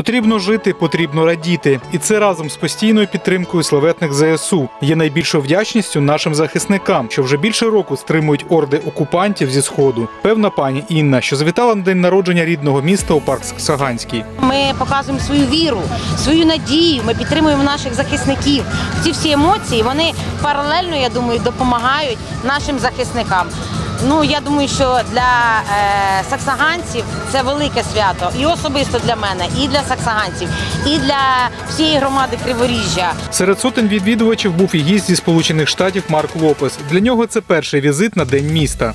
Потрібно жити, потрібно радіти, і це разом з постійною підтримкою славетних ЗСУ є найбільшою вдячністю нашим захисникам, що вже більше року стримують орди окупантів зі сходу. Певна пані Інна, що завітала на день народження рідного міста у парк Саганський. Ми показуємо свою віру, свою надію. Ми підтримуємо наших захисників. Ці всі емоції вони паралельно, я думаю, допомагають нашим захисникам. Ну я думаю, що для е, саксаганців це велике свято, і особисто для мене, і для саксаганців, і для всієї громади Криворіжжя. Серед сотень відвідувачів був і гість зі Сполучених Штатів Марк Лопес. Для нього це перший візит на день міста.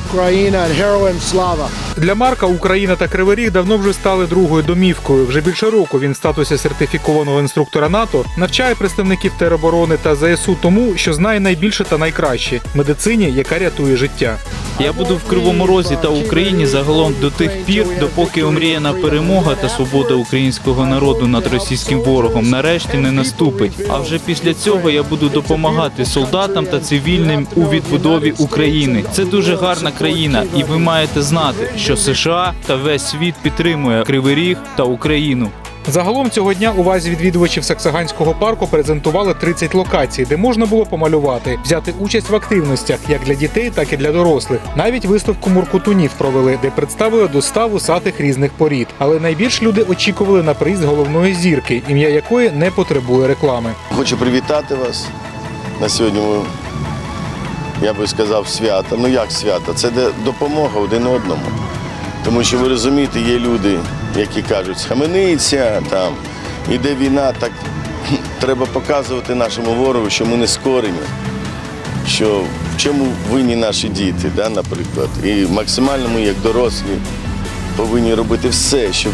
Ukraina and Heroin Slava. Для Марка Україна та Кривий Ріг давно вже стали другою домівкою. Вже більше року він в статусі сертифікованого інструктора НАТО навчає представників тероборони та ЗСУ тому, що знає найбільше та найкраще медицині, яка рятує життя. Я буду в Кривому Розі та Україні загалом до тих пір, допоки омріяна перемога та свобода українського народу над російським ворогом нарешті не наступить. А вже після цього я буду допомагати солдатам та цивільним у відбудові України. Це дуже гарна країна, і ви маєте знати, що США та весь світ підтримує Кривий Ріг та Україну. Загалом цього дня увазі відвідувачів Саксаганського парку презентували 30 локацій, де можна було помалювати, взяти участь в активностях як для дітей, так і для дорослих. Навіть виставку муркутунів провели, де представили до 100 вусатих різних порід. Але найбільш люди очікували на приїзд головної зірки, ім'я якої не потребує реклами. Хочу привітати вас на сьогодні. Я би сказав, свято. Ну як свято? Це допомога один одному. Тому що ви розумієте, є люди, які кажуть, схамениться там, іде війна, так треба показувати нашому ворогу, що ми не скорені, що в чому винні наші діти, да, наприклад. І максимально ми, як дорослі, повинні робити все, щоб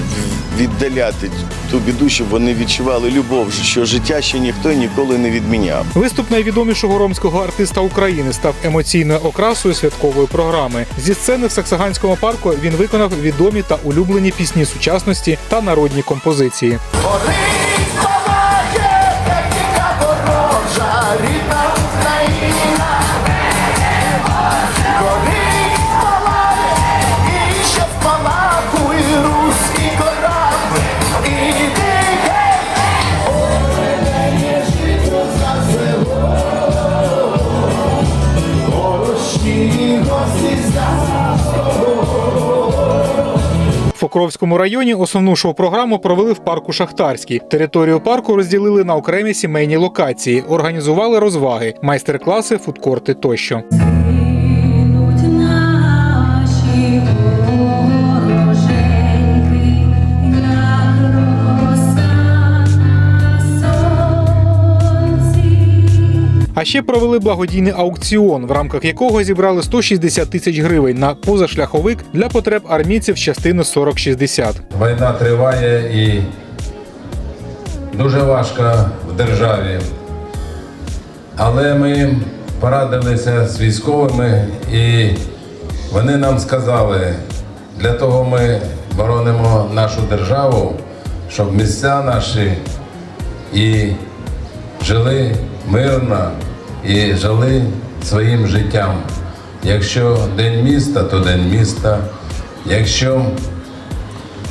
віддаляти ту біду, щоб вони відчували любов, що життя ще ніхто ніколи не відміняв. Виступ найвідомішого ромського артиста України став емоційною окрасою святкової програми. Зі сцени в Саксаганському парку він виконав відомі та улюблені пісні сучасності та народні композиції. Покровському районі основну шоу-програму провели в парку Шахтарський. Територію парку розділили на окремі сімейні локації, організували розваги, майстер-класи, фудкорти тощо. А ще провели благодійний аукціон, в рамках якого зібрали 160 тисяч гривень на позашляховик для потреб армійців частини 4060. Війна триває і дуже важко в державі. Але ми порадилися з військовими і вони нам сказали, для того ми боронимо нашу державу, щоб місця наші і жили мирно і жили своїм життям. Якщо день міста, то день міста. Якщо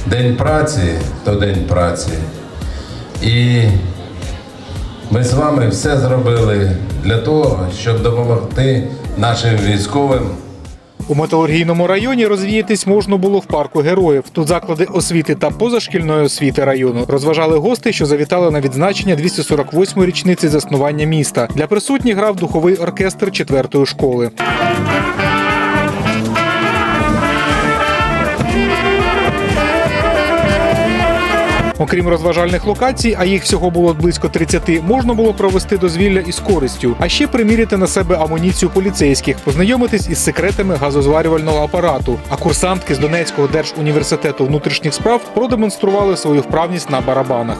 День праці то день праці. І ми з вами все зробили для того, щоб допомогти нашим військовим. У металургійному районі розвіятись можна було в парку героїв. Тут заклади освіти та позашкільної освіти району розважали гости, що завітали на відзначення 248-ї річниці заснування міста. Для присутніх грав духовий оркестр четвертої школи. Окрім розважальних локацій, а їх всього було близько 30, можна було провести дозвілля із користю, а ще приміряти на себе амуніцію поліцейських, познайомитись із секретами газозварювального апарату. А курсантки з Донецького держуніверситету внутрішніх справ продемонстрували свою вправність на барабанах.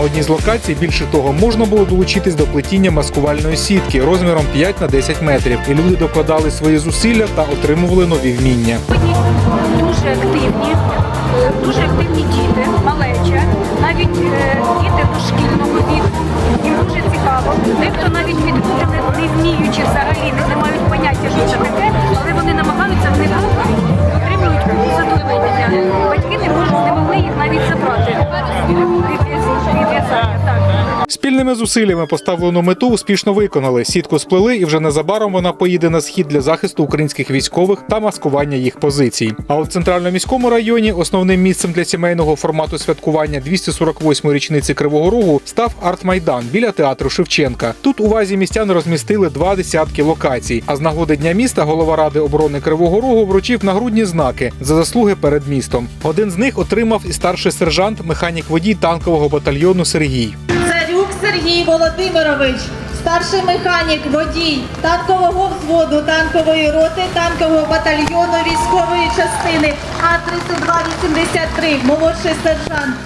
на одній з локацій, більше того, можна було долучитись до плетіння маскувальної сітки розміром 5 на 10 метрів. І люди докладали свої зусилля та отримували нові вміння. Мені дуже активні, дуже активні діти, малеча, навіть е, діти дошкільного віку. Їм дуже цікаво. Дехто навіть відбути не вміючи взагалі, не мають поняття, що це таке, але вони намагаються в них. Спільними зусиллями поставлену мету успішно виконали. Сітку сплели, і вже незабаром вона поїде на схід для захисту українських військових та маскування їх позицій. А от в центральному міському районі основним місцем для сімейного формату святкування 248-ї річниці Кривого Рогу став арт-майдан біля театру Шевченка. Тут увазі містян розмістили два десятки локацій. А з нагоди дня міста голова ради оборони Кривого Рогу вручив нагрудні знаки за заслуги перед містом. Один з них отримав і старший сержант, механік водій танкового батальйону Сергій. Сергій Володимирович, старший механік, водій танкового взводу, танкової роти, танкового батальйону військової частини А-3283, молодший сержант.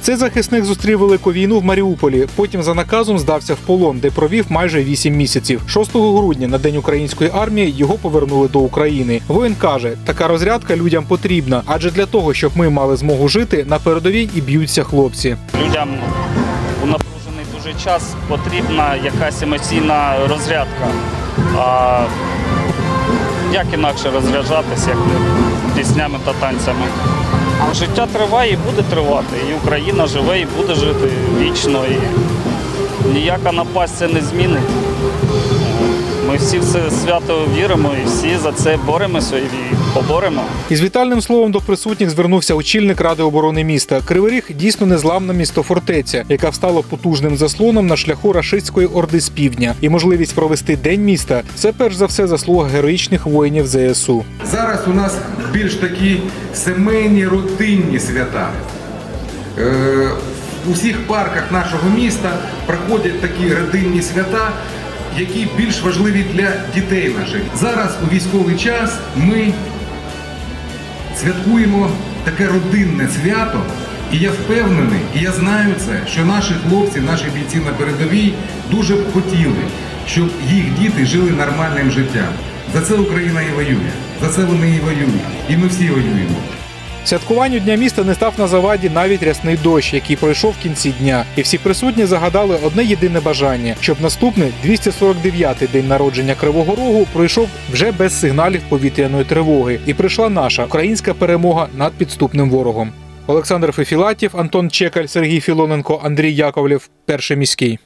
Цей захисник зустрів велику війну в Маріуполі. Потім за наказом здався в полон, де провів майже 8 місяців. 6 грудня на день української армії його повернули до України. Воїн каже, така розрядка людям потрібна, адже для того, щоб ми мали змогу жити, на передовій і б'ються хлопці. людям напружений дуже час потрібна якась емоційна розрядка. А як інакше розряджатися, як піснями та танцями. Життя триває і буде тривати. І Україна живе і буде жити вічно. І ніяка напасть це не змінить. Ми всі в це свято віримо і всі за це боремося поборемо. Із вітальним словом до присутніх звернувся очільник ради оборони міста. Кривий Ріг дійсно незламна місто фортеця, яка встала потужним заслоном на шляху рашистської орди з півдня. І можливість провести день міста це перш за все заслуга героїчних воїнів ЗСУ. Зараз у нас більш такі сімейні родинні свята. Е, У всіх парках нашого міста проходять такі родинні свята, які більш важливі для дітей наших. Зараз у військовий час ми святкуємо таке родинне свято. І я впевнений, і я знаю це, що наші хлопці, наші бійці на передовій дуже б хотіли, щоб їх діти жили нормальним життям. За це Україна і воює. За це вони і воюють. І ми всі воюємо. Святкуванню дня міста не став на заваді навіть рясний дощ, який пройшов в кінці дня. І всі присутні загадали одне єдине бажання, щоб наступний 249-й день народження Кривого Рогу пройшов вже без сигналів повітряної тривоги. І прийшла наша українська перемога над підступним ворогом. Олександр Фефілатів, Антон Чекаль, Сергій Філоненко, Андрій Яковлєв. Перший міський.